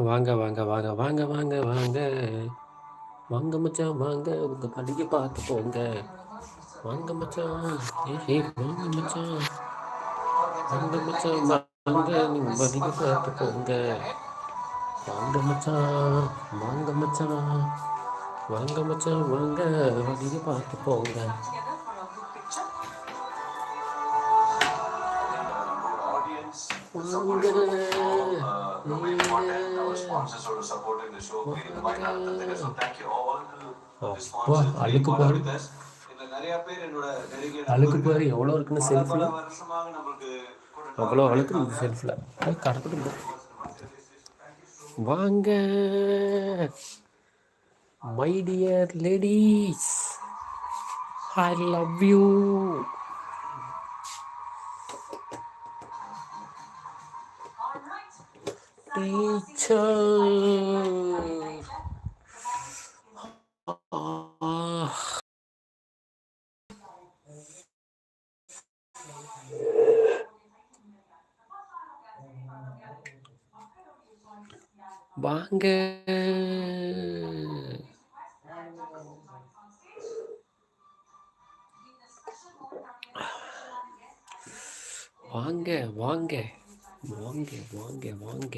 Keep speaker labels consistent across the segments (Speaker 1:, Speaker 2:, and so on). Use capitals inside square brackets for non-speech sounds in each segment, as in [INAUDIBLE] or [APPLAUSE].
Speaker 1: வாங்க வாங்க வாங்க வாங்க வாங்க வாங்க. வாங்க மச்சான் வாங்க. உங்க படிக்க பார்த்து போங்க. வாங்க மச்சான். ஏ வாங்க மச்சான். வாங்க மச்சான் வாங்க. நீங்க படிக்க பார்த்து போங்க. வாங்க மச்சான் வாங்க மச்சான். வாங்க மச்சான் வாங்க. படிக்க பார்த்து போங்க. someone from uh, Lumen Content, our sponsors,
Speaker 2: sort of supporting the show.
Speaker 1: So thank
Speaker 2: you all.
Speaker 1: அழுக்கு பாரு அழுக்கு பாரு எவ்வளோ இருக்குன்னு செல்ஃபில் அவ்வளோ அழுக்கு இந்த செல்ஃபில் கரெக்டு வாங்க my dear ladies I love you 이천 아... 만개 왕개 왕개 왕개 왕개 왕개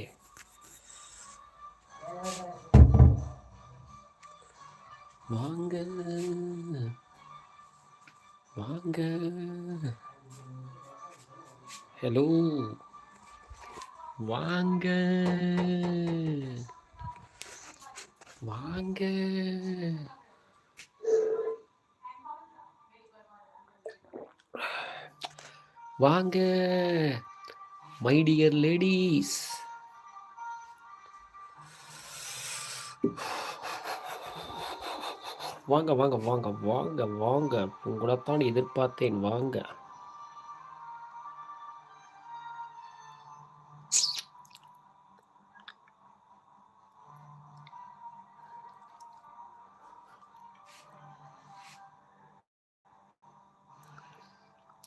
Speaker 1: hello வாங்க. வாங்க. வாங்க. மை டியர் லேடிஸ் வாங்க வாங்க வாங்க வாங்க வாங்க. உங்களைத்தான் எதிர்பார்த்தேன் வாங்க.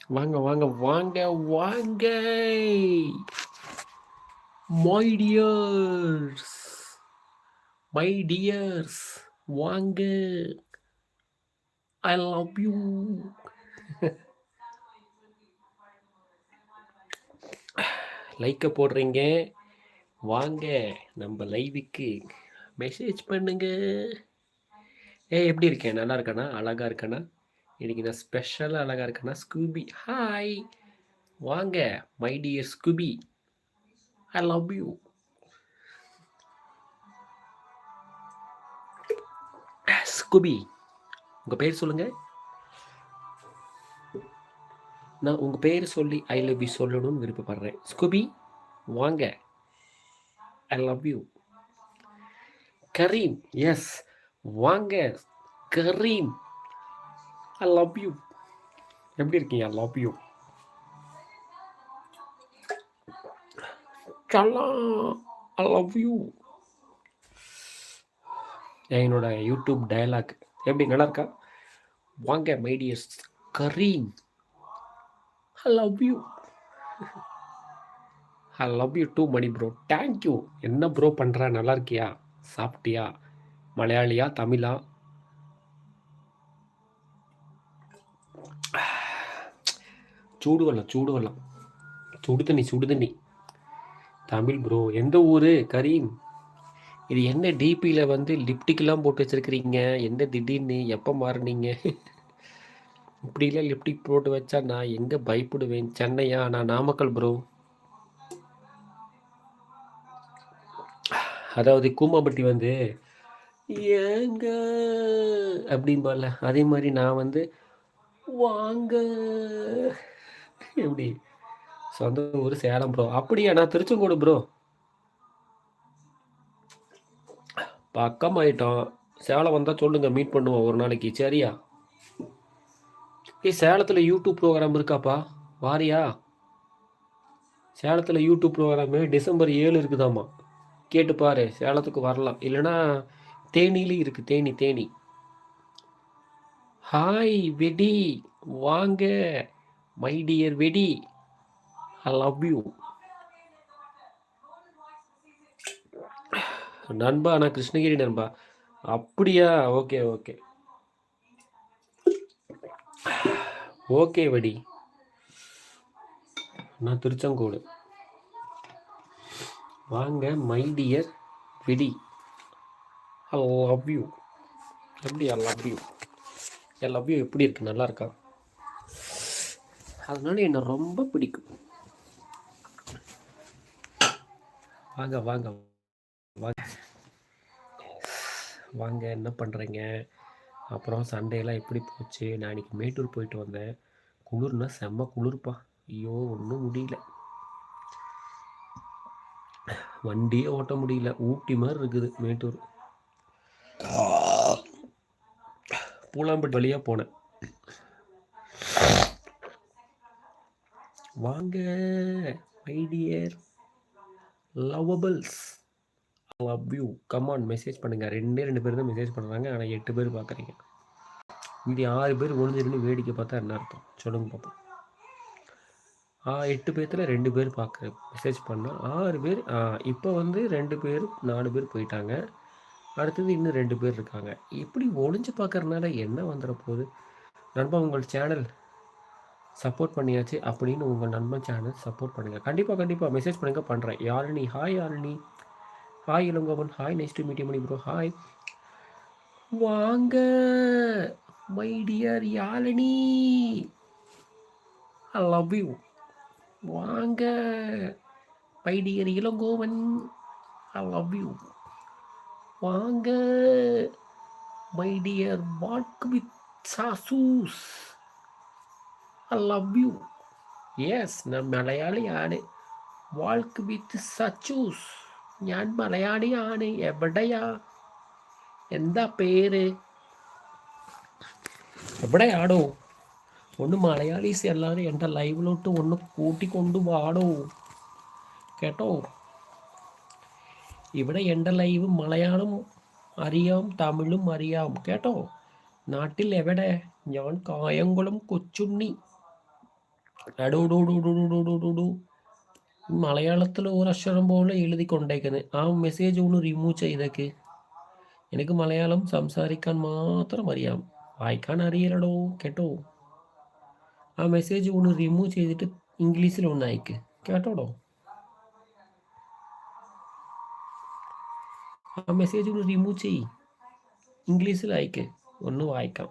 Speaker 1: வாங்க வாங்க வாங்க வாங்க. மை டியர்ஸ் மை டியர்ஸ் வாங்க. ஐ லவ் யூ லைக்கை போடுறீங்க. வாங்க நம்ம லைவுக்கு மெசேஜ் பண்ணுங்க. ஏ எப்படி இருக்கேன்? நல்லா இருக்கானா? அழகாக இருக்கானா? இன்னைக்கு நான் ஸ்பெஷலாக அழகாக இருக்கேனா? ஸ்கூபி ஹாய் வாங்க my dear Scooby I love you Scooby உங்கள் பேர் சொல்லுங்கள் நான் உங்கள் பேர் சொல்லி ஐ லவ் யூ சொல்லணும்னு விருப்பப்படுறேன். ஸ்குபி வாங்க. I love you Karim yes வாங்க. கரீம் ஐ லவ் யூ எப்படி இருக்கீங்க? ஐ லவ் யூ சல்லா ஐ லவ் யூ என்னோட யூடியூப் டயலாக் எப்படி நல்லா இருக்கா வாங்க my dears Karim I love you I love you too Mani bro thank you என்ன ப்ரோ பண்ணுற நல்லா இருக்கியா சாப்பிட்டியா? மலையாளியா? தமிழா? சூடு வரலாம் சூடு வரலாம் சுடு தண்ணி சுடு தண்ணி தமிழ் ப்ரோ எந்த ஊர்? கரீம் இது என்ன டிபியில் வந்து லிப்டிக்லாம் போட்டு வச்சுருக்கிறீங்க? என்ன திடீர்னு? எப்போ மாறினீங்க? இப்படிலாம் லிப்டிக் போட்டு வச்சா நான் எங்கே பயப்படுவேன்? சென்னையா? நான் நாமக்கல் ப்ரோ அதாவது கூமாம்பட்டி வந்து ஏங்க? அப்படிம்பால அதே மாதிரி நான் வந்து வாங்க. எப்படி? சொந்த ஊர் சேலம் ப்ரோ அப்படியா? நான் திருச்செங்கோடு ப்ரோ பக்கம் ஆயிட்டோம் சேலம் வந்தால் சொல்லுங்கள் மீட் பண்ணுவோம் ஒரு நாளைக்கு. சரியா? ஏ சேலத்தில் யூடியூப் ப்ரோக்ராம் இருக்காப்பா? வாரியா? சேலத்தில் யூடியூப் ப்ரோக்ராமு டிசம்பர் ஏழு இருக்குதாம்மா. கேட்டு பாரு சேலத்துக்கு வரலாம். இல்லைனா தேனிலையும் இருக்குது தேனி தேனி. ஹாய் வெடி. வாங்க மை டியர் வெடி. ஐ லவ் யூ நண்பா நான் கிருஷ்ணகிரி நண்பா. அப்படியா? Okay okay. ஓகே வடி. நான் திருச்செங்கோடு. வாங்க மை டியர் விடி. ஐ லவ் யூ எப்படி I love you I love you எப்படி இருக்கு? நல்லா இருக்கா? அதனால என்னை ரொம்ப பிடிக்கும். வாங்க வாங்க வாங்க வாங்க என்ன பண்ணுறீங்க அப்புறம் சண்டேலாம் எப்படி போச்சு? நான் இன்றைக்கி மேட்டூர் போயிட்டு வந்தேன். குளிர்னா செம்ம குளிர்ப்பா. ஐயோ ஒன்றும் முடியல. வண்டியே ஓட்ட முடியல. ஊட்டி மாதிரி இருக்குது மேட்டூர். பூலாம்பட்டி வழியாக போனேன். வாங்க ஐடியர் dear lovables love you come on message பண்ணுங்கள் ரெண்டே ரெண்டு பேர் தான் மெசேஜ் பண்ணுறாங்க ஆனால் எட்டு பேர் பார்க்குறீங்க மீதி ஆறு பேர் ஒளிஞ்சிருந்து வேடிக்கை பார்த்தா என்ன அர்த்தம்? சொல்லுங்க பார்ப்போம் ஆ எட்டு பேர்த்தில் ரெண்டு பேர் பார்க்குற மெசேஜ் பண்ணால் ஆறு பேர் இப்போ வந்து ரெண்டு பேர் நாலு பேர் போயிட்டாங்க. அடுத்தது இன்னும் ரெண்டு பேர் இருக்காங்க. இப்படி ஒளிஞ்சு பார்க்கறதுனால என்ன வந்துட போகுது? நண்பா உங்கள் சேனல் சப்போர்ட் பண்ணியாச்சு அப்படின்னு உங்கள் நண்பன் சேனல் சப்போர்ட் பண்ணுங்கள் கண்டிப்பாக கண்டிப்பாக மெசேஜ் பண்ணுங்க பண்ணுறேன் Yazhini hi Yazhini. Hi Ilangovan hi next மீட்டியம் Mani bro hi வாங்க my dear Yazhini I love you வாங்க my dear Ilangovan I love you வாங்க மை டியர் வாக் வித் சாசூஸ் ஐ லவ் யூ எஸ் நான் மலையாளி ஆடு வாழ்க்கு வித் சச்சூஸ் ഞാൻ മലയാളിയാണ് എവിടെയാ? എന്താ പേര്? എവിടെയാടോ? ഒന്ന് മലയാളീസ് എല്ലാവരും എന്റെ ലൈവിലോട്ട് ഒന്ന് കൂട്ടിക്കൊണ്ടു വാടോ. കേട്ടോ? ഇവിടെ എന്റെ ലൈവ് മലയാളം അറിയാം തമിഴും അറിയാം. കേട്ടോ? നാട്ടിൽ എവിടെ? ഞാൻ കായംകുളം കൊച്ചുണ്ണി. അടൂടൂടൂടൂടൂടൂടൂ മലയാളത്തിൽ അക്ഷരം പോലെ എഴുതി കൊണ്ടേക്കുന്നത് ആ മെസ്സേജ് ഒന്ന് റിമൂവ് ചെയ്തേക്ക്. എനിക്ക് മലയാളം സംസാരിക്കാൻ മാത്രം അറിയാം. വായിക്കാൻ അറിയില്ലടോ കേട്ടോ? ആ മെസ്സേജ് ഒന്ന് റിമൂവ് ചെയ്തിട്ട് ഇംഗ്ലീഷിൽ ഒന്ന് അയക്ക്. കേട്ടോടോ? ആ മെസ്സേജ് ഒന്ന് റിമൂവ് ചെയ് ഇംഗ്ലീഷിൽ അയക്ക്. ഒന്ന് വായിക്കാം.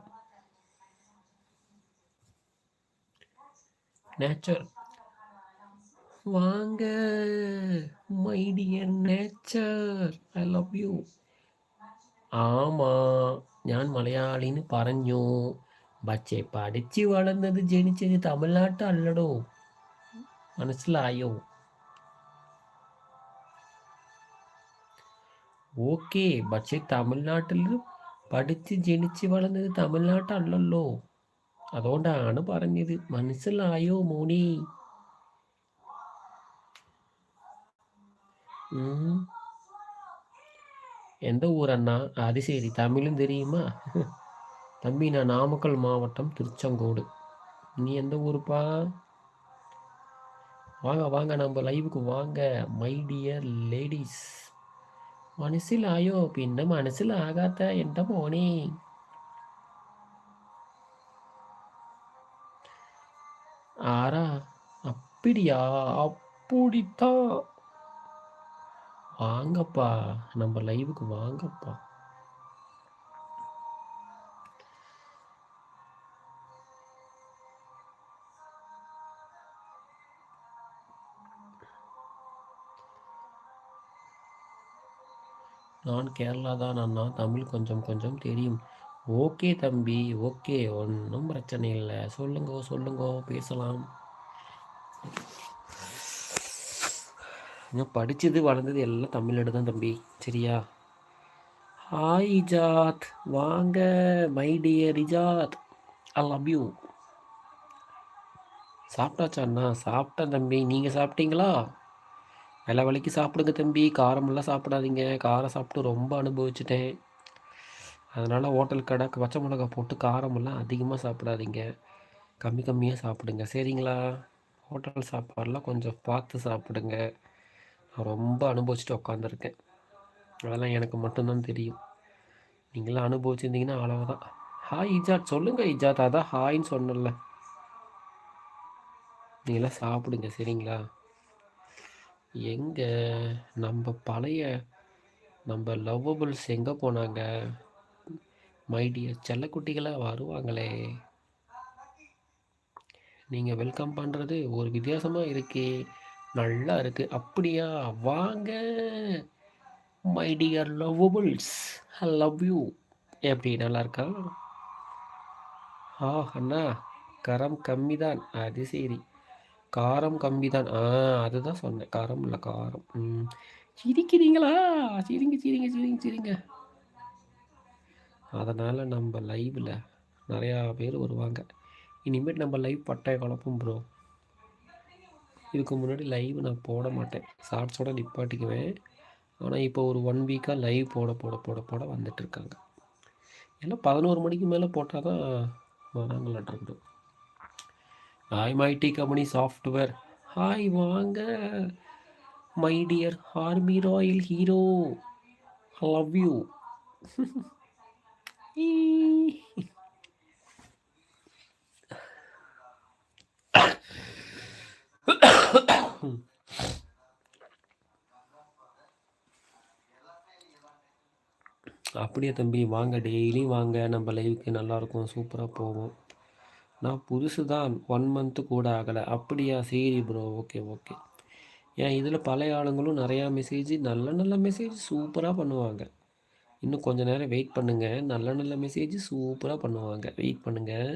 Speaker 1: Nature Vanga my dear nature I love you ആമാ ഞാൻ മലയാളിന്ന് പറഞ്ഞു പക്ഷേ പഠിച്ച് വളർന്നത് ജനിച്ചത് തമിഴ്നാട്ടല്ലടോ മനസ്സിലായോ ഓക്കെ പക്ഷേ തമിഴ്നാട്ടിൽ പഠിച്ച് ജനിച്ച് വളർന്നത് തമിഴ്നാട്ടല്ലല്ലോ അതുകൊണ്ടാണ് പറഞ്ഞത് മനസ്സിലായോ മോനി எந்த ஊர் அண்ணா அது சரி தமிழும் தெரியுமா தம்பி நான் நாமக்கல் மாவட்டம் திருச்செங்கோடு நீ எந்த ஊருப்பா வாங்க வாங்க நம்ம லைவுக்கு வாங்க மை டியர் லேடிஸ் മനസ്സിലായോ പിന്നെ മനസ്സിലാകാത്ത എൻ്റെ മോനെ ஆறா அப்படியா அப்படித்தான் வாங்கப்பா. நம்ம லைவுக்கு வாங்கப்பா. நான் கேரளா தான் அண்ணா. தமிழ் கொஞ்சம் கொஞ்சம் தெரியும். ஓகே தம்பி ஓகே. ஒன்றும் பிரச்சனை இல்லை. சொல்லுங்க சொல்லுங்க. பேசலாம். நான் படித்தது வளர்ந்தது எல்லாம் தமிழ்நாடு தான் தம்பி. சரியா? ஹாய் இஜாத் வாங்க my dear Ijath I love you சாப்பிட்டாச்சா அண்ணா? சாப்பிட்டேன் தம்பி. நீங்கள் சாப்பிட்டீங்களா? விலை விலைக்கு சாப்பிடுங்க தம்பி. காரமெல்லாம் சாப்பிடாதீங்க. காரம் சாப்பிட்டு ரொம்ப அனுபவிச்சிட்டேன். அதனால் ஹோட்டல் கடை பச்சை மிளகா போட்டு காரமெல்லாம் அதிகமாக சாப்பிடாதீங்க. கம்மி கம்மியாக சாப்பிடுங்க. சரிங்களா? ஹோட்டல் சாப்பாடெலாம் கொஞ்சம் பார்த்து சாப்பிடுங்க. ரொம்ப அனுபவிச்சுட்டு உட்காந்துருக்கேன் அதெல்லாம் எனக்கு மட்டும்தான் தெரியும். நீங்களாம் அனுபவிச்சிருந்தீங்கன்னா அவ்வளவுதான். ஹாய் இஜாத் சொல்லுங்கள் இஜாத் அதான் ஹாய்ன்னு சொன்னல நீங்களாம் சாப்பிடுங்க சரிங்களா? எங்கே நம்ம பழைய நம்ம லவ்வபிள்ஸ் எங்கே போனாங்க? மைடியர் செல்லக்குட்டிகளாக வருவாங்களே. நீங்கள் வெல்கம் பண்ணுறது ஒரு வித்தியாசமாக இருக்கே. நல்லா இருக்குது அப்படியா? வாங்க my dear lovables I love you எப்படி நல்லா இருக்கா? ஆ அண்ணா கரம் கம்மி தான் அது சரி. காரம் கம்மி தான் ஆ அதுதான் சொன்னேன். காரம் இல்லை காரம். ம். சிரிக்கிறீங்களா? சிரிங்க சிரிங்க சிரிங்க சிரிங்க. அதனால் நம்ம லைவில் நிறையா பேர் வருவாங்க. இனிமேல் நம்ம லைவ் பட்டாய குழப்பம் ப்ரோ இதுக்கு முன்னாடி லைவ் நான் போட மாட்டேன். ஷார்ட்ஸோட நிப்பாட்டிக்குவேன். ஆனால் இப்போ ஒரு ஒன் வீக்காக லைவ் போட போட போட போட வந்துட்டுருக்காங்க. ஏன்னா பதினோரு மணிக்கு மேலே போட்டால் தான் வராங்களாட்ருக்குது ஹாய் மைடி கம்பெனி சாஃப்ட்வேர் ஹாய் வாங்க. My dear army royal hero love you அப்படியே தம்பி வாங்க டெய்லியும் வாங்க. நம்ம லைவுக்கு நல்லாயிருக்கும் சூப்பராக போவோம் நான் புதுசு தான் ஒன் மந்த்து கூட ஆகலை. அப்படியா? சரி ப்ரோ ஓகே ஓகே ஏன் இதில் பழைய ஆளுங்களும் நிறையா மெசேஜ் நல்ல நல்ல மெசேஜ் சூப்பராக பண்ணுவாங்க. இன்னும் கொஞ்சம் நேரம் வெயிட் பண்ணுங்கள் நல்ல நல்ல மெசேஜ் சூப்பராக பண்ணுவாங்க. வெயிட் பண்ணுங்கள்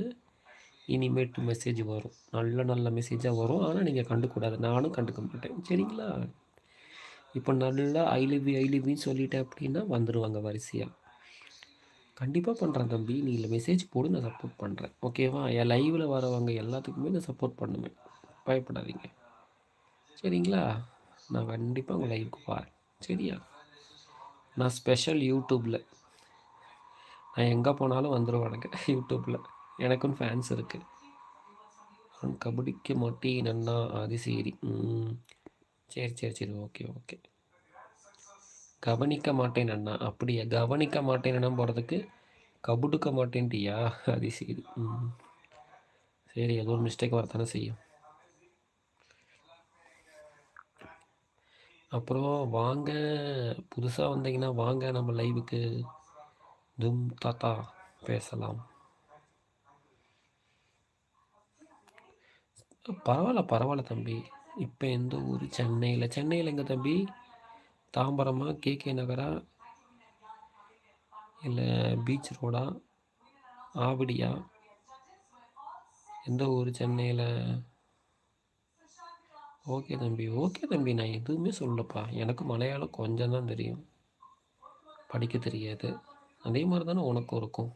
Speaker 1: இனிமேட்டு மெசேஜ் வரும். நல்ல நல்ல மெசேஜாக வரும். ஆனால் நீங்கள் கண்டுக்கூடாது. நானும் கண்டுக்க மாட்டேன். சரிங்களா? இப்போ நல்லா ஐ லிவ் ஐ சொல்லிட்டேன் அப்படின்னா வந்துடுவாங்க வரிசையாக கண்டிப்பாக பண்ணுறேன் தம்பி. நீ இல்லை மெசேஜ் போடு நான் சப்போர்ட் பண்ணுறேன் ஓகேவா என் லைவில் வரவங்க எல்லாத்துக்குமே நான் சப்போர்ட் பண்ணுவேன். பயப்படாதீங்க. சரிங்களா? நான் கண்டிப்பாக உங்கள் லைவுக்கு வரேன். சரியா? நான் ஸ்பெஷல் யூடியூப்பில் நான் எங்கே போனாலும் வந்துடுவானுங்க யூடியூப்பில் [LAUGHS] எனக்கும் ஃபேன்ஸ் இருக்குது கபடிக்கு மாட்டேன் அண்ணா அது சரி சரி சரி சரி. ஓகே ஓகே கவனிக்க மாட்டேன் அண்ணா அப்படியா? கவனிக்க மாட்டேன் அண்ணா போகிறதுக்கு கபுடுக்க மாட்டேன்ட்டியா? அது சரி ம் சரி ஏதோ ஒரு மிஸ்டேக் வரத்தானே செய்யும். அப்புறம் வாங்க. புதுசாக வந்தீங்கன்னா வாங்க நம்ம லைவுக்கு தும் தாத்தா பேசலாம். பரவாயில்ல பரவாயில்ல தம்பி. இப்போ எந்த ஊர்? சென்னையில். சென்னையில் எங்கே தம்பி? தாம்பரமா கேகே நகரா? இல்லை பீச் ரோடா ஆவடியா? எந்த ஊர் சென்னையில்? ஓகே தம்பி ஓகே தம்பி. நான் எதுவுமே சொல்லப்பா. எனக்கு மலையாளம் கொஞ்சம் தான் தெரியும். படிக்க தெரியாது. அதே மாதிரி தானே உனக்கும் இருக்கும்.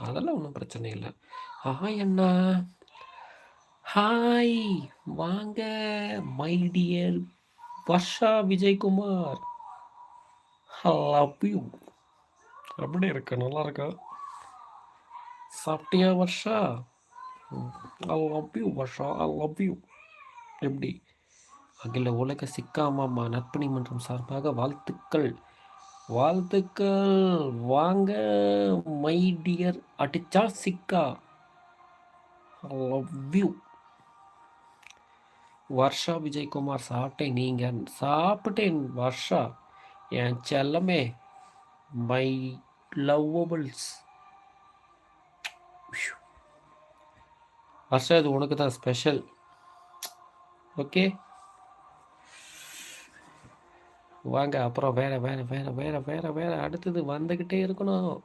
Speaker 1: அதெல்லாம் ஒன்றும் பிரச்சனை இல்லை. ஆஹா என்ன ஹாய் வாங்க my dear Varsha Vijayakumar. Love you எப்படி இருக்க? நல்லா இருக்கா? சாப்பிட்டியா Varsha? I love you Varsha. I love you எப்படி? அகில உலக சிக்காமாமா நற்பணி மன்றம் சார்பாக வாழ்த்துக்கள். வாழ்த்துக்கள். வாங்க மை டியர் அடிச்சா சிக்கா. லவ் யூ வர்ஷா விஜயகுமார் சாப்பிட்டேன் நீங்கள் சாப்பிட்டேன் வர்ஷா என் செல்லமே மை லவ்வபிள்ஸ் வர்ஷா இது உனக்கு தான் ஸ்பெஷல் ஓகே வாங்க அப்புறம் வேற வேற வேற வேற வேற வேற அடுத்தது வந்துக்கிட்டே இருக்கணும்.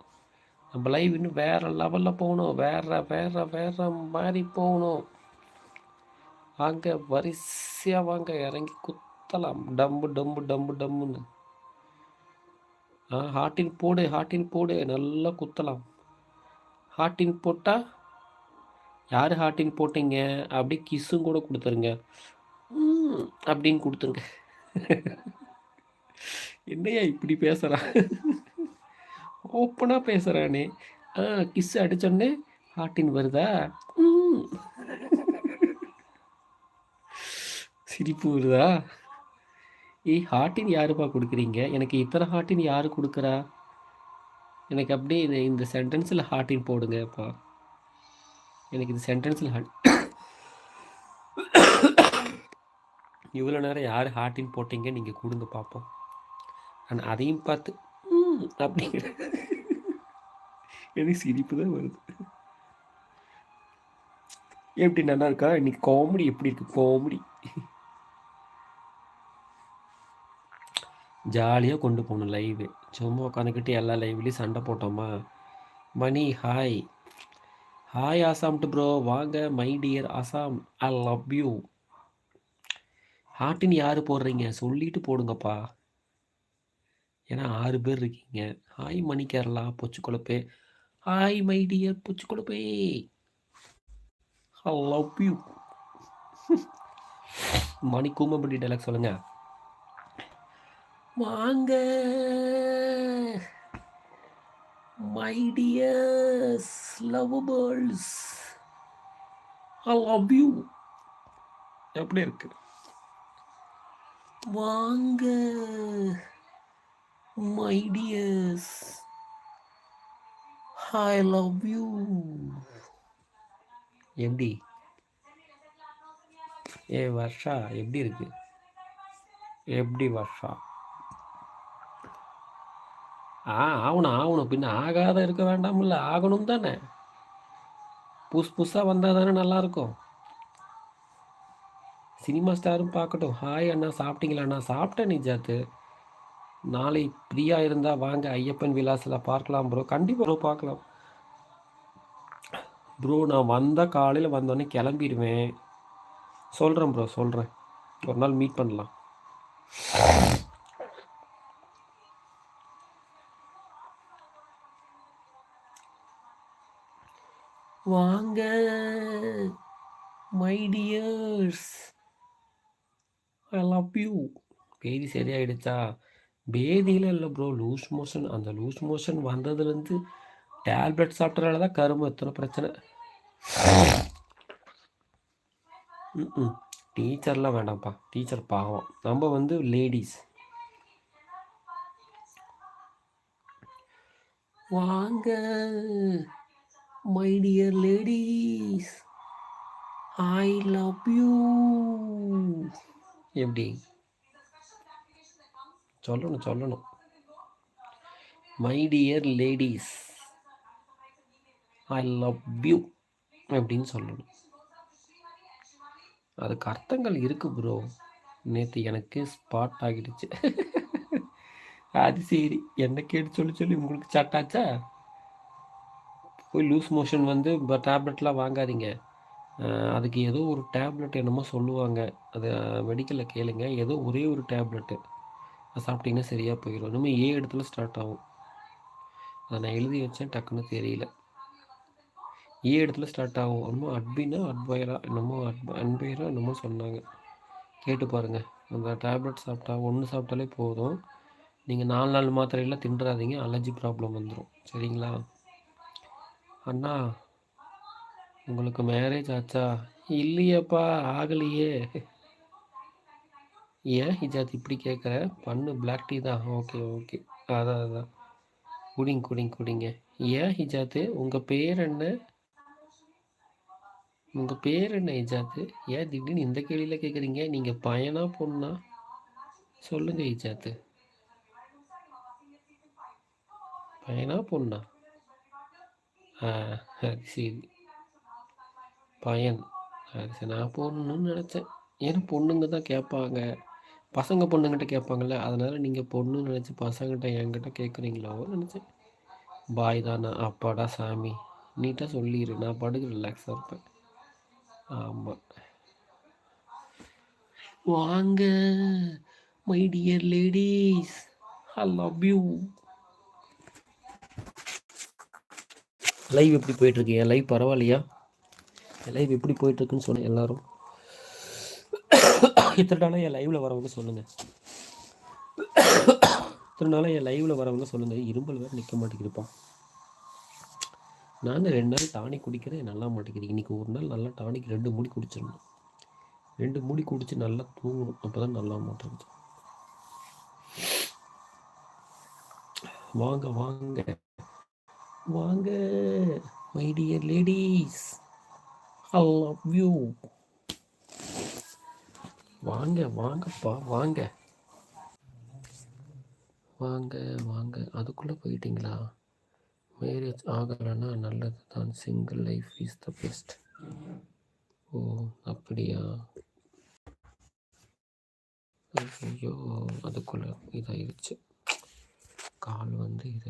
Speaker 1: நம்ம லைவ் இன்னும் வேறு லெவலில் போகணும். வேறு வேற வேற மாதிரி போகணும். வாங்க வரிசையாக வாங்க. இறங்கி குத்தலாம். டம்பு டம்பு டம்பு டம்முன்னு ஆ ஹாட்டின் போடு ஹாட்டின் போடு. நல்லா குத்தலாம். ஹாட்டின் போட்டால் யார் ஹாட்டின் போட்டீங்க? அப்படி கிஸ்ஸும் கூட கொடுத்துருங்க. அப்படின்னு கொடுத்துருங்க. [LAUGHS] என்னையா இப்படி பேசுகிறான் ஓப்பனாக பேசுகிறானே ஆ கிஸ் அடித்தோடனே ஹார்டின் வருதா? சிரிப்பு வருதா? ஏய் ஹார்ட்டின் யாருப்பா கொடுக்குறீங்க? எனக்கு இத்தனை ஹார்ட்டின் யாரு கொடுக்குறா? எனக்கு அப்படியே இந்த இந்த சென்டென்ஸில் ஹார்ட்டின் போடுங்கப்பா. எனக்கு இந்த சென்டென்ஸில் ஹார்ட் இவ்வளோ நேரம் யார் ஹார்ட்டின் போட்டீங்க? நீங்கள் கொடுங்க பார்ப்போம் ஆனால் அதையும் பார்த்து ம் அப்படிங்கிற எனக்கு சிரிப்பு தான் வருது. எப்படி நல்லா இருக்கா? இன்னைக்கு காமெடி எப்படி இருக்கு? காமெடி ஜாலியாக கொண்டு போகணும் லைவு சும்மா உட்காந்துக்கிட்டு எல்லா லைவ்லேயும் சண்டை போட்டோமா? மணி ஹாய் ஹாய் ஆசாம் டு ப்ரோ வாங்க my dear Azam I love you ஹார்ட்டின் யார் போடுறீங்க? சொல்லிட்டு போடுங்கப்பா. ஏன்னா ஆறு பேர் இருக்கீங்க. ஹாய் மணி கேரளா பொச்சு குழப்பே ஹாய் மை டியர் பூச்சி கொடுப்பே ஐ லவ் யூ மணி கூமபடி டைலாக் சொல்லுங்க வாங்க my dears love pearls I love you எப்படி இருக்கு வாங்க my dears I love you எப்படி ஏ வர்ஷா எப்படி இருக்கு? எப்படி வர்ஷா? ஆ ஆகணும் ஆகணும் பின்ன ஆகாத இருக்க வேண்டாம்ல ஆகணும் தானே. புதுசு புதுசாக வந்தால் தானே நல்லாயிருக்கும் சினிமா ஸ்டாரும் பார்க்கட்டும். ஹாய் அண்ணா சாப்பிட்டீங்களா அண்ணா? சாப்பிட்டேன் நிஜாத்து நாளை ஃப்ரீயா இருந்தால் வாங்க ஐயப்பன் விலாசில் பார்க்கலாம் ப்ரோ கண்டிப்பாக ப்ரோ பார்க்கலாம். ப்ரோ நான் வந்த காலையில் வந்தோடனே கிளம்பிடுவேன். சொல்கிறேன் ப்ரோ சொல்கிறேன் ஒரு நாள் மீட் பண்ணலாம். வாங்க my dears I love you பேதி சரியாயிடுச்சா? பேதியில் இல்லை ப்ரோ லூஸ் மோஷன் அந்த லூஸ் மோஷன் வந்ததுலேருந்து டேப்லெட் சாப்பிட்றதுனால தான் கரும்பு எத்தனை பிரச்சனை? ம் டீச்சர்லாம் வேண்டாம்ப்பா. டீச்சர் பாவம். நம்ம வந்து லேடிஸ் வாங்க my dear ladies I love you எப்படி? சொல்லணும் சொல்லணும். My dear ladies I love you அப்படின்னு சொல்லணும். அதுக்கு அர்த்தங்கள் இருக்குது ப்ரோ நேற்று எனக்கு ஸ்பாட் ஆகிடுச்சு. அது சரி. என்ன கேட்டு சொல்லி சொல்லி உங்களுக்கு சட்டாச்சா போய் லூஸ் மோஷன் வந்து இப்போ டேப்லெட்லாம் வாங்காதீங்க. அதுக்கு ஏதோ ஒரு டேப்லெட் என்னமோ சொல்லுவாங்க. அது மெடிக்கலில் கேளுங்க. ஏதோ ஒரே ஒரு டேப்லெட்டு சாப்பிட்டிங்கன்னா சரியாக போயிடும் இன்னுமே ஏ இடத்துல ஸ்டார்ட் ஆகும். அதை நான் எழுதி வச்சேன் டக்குன்னு தெரியல. ஏ இடத்துல ஸ்டார்ட் ஆகும். என்னமோ அட்பினா அட்வைரா என்னமோ அட்ப அன்பைரா என்னமோ சொன்னாங்க. கேட்டு பாருங்கள் அந்த டேப்லெட் சாப்பிட்டா ஒன்று சாப்பிட்டாலே போதும். நீங்கள் நாலு நாள் மாத்திரையெல்லாம் தின்றாதீங்க அலர்ஜி ப்ராப்ளம் வந்துடும் சரிங்களா? அண்ணா உங்களுக்கு மேரேஜ் ஆச்சா? இல்லையப்பா ஆகலையே. ஏன் ஹிஜாத் இப்படி கேட்குற? பண்ணு பிளாக் டீ தான். ஓகே ஓகே அதான் அதான். குடிங்க குடிங்க குடிங்க. ஏன் ஹிஜாத்து உங்கள் பேர் என்ன? உங்கள் பேர் என்ன ஹிஜாத்து ஏன் திடீர்னு இந்த கேள்வியில் கேட்குறீங்க? நீங்கள் பையனா பொண்ணா? சொல்லுங்கள் ஹிஜாத்து பையனா பொண்ணா? ஆ சரி பையன். அது சரி. நான் பொண்ணுன்னு நினச்சேன். ஏன்னா பொண்ணுங்க தான் கேட்பாங்க. பசங்க பொண்ணுங்கிட்ட கேட்பாங்கல்ல அதனால் நீங்கள் பொண்ணுன்னு நினச்சி பசங்கிட்ட என்கிட்ட கேட்குறீங்களோ நினச்சேன் பாய் தானா அப்பாடா சாமி நீட்டாக சொல்லிடு நான் படுக்க ரிலாக்ஸாக இருப்பேன். ஆமாம் வாங்க my dear ladies I love you live எப்படி போயிட்டுருக்கு என் லைவ் பரவாயில்லையா? என் லைவ் எப்படி போயிட்டுருக்குன்னு சொன்னேன் எல்லோரும். இத்தனை நாளாக என் லைவில் வரவங்க சொல்லுங்கள் இத்தனை நாளாக என் லைவில் வரவங்க சொல்லுங்கள் இரும்பல் வேறு நிற்க மாட்டேங்கிறப்பான் நான் ரெண்டு நாள் டானிக் குடிக்கிறேன் நல்லா மாட்டேங்கிறேன் இன்றைக்கி ஒரு நாள் நல்லா டானிக் ரெண்டு மூடி குடிச்சிடணும். ரெண்டு மூடி குடித்து நல்லா தூங்கணும். அப்போ தான் நல்லா மாட்டேங்குது. வாங்க வாங்க. வாங்க my dear ladies I love you வாங்க வாங்கப்பா வாங்க. வாங்க வாங்க. அதுக்குள்ளே போயிட்டீங்களா? மேரேஜ் ஆகலைன்னா நல்லது தான் single life is the best ஓ அப்படியா? ஐயோ அதுக்குள்ளே இதாகிடுச்சு கால் வந்து இது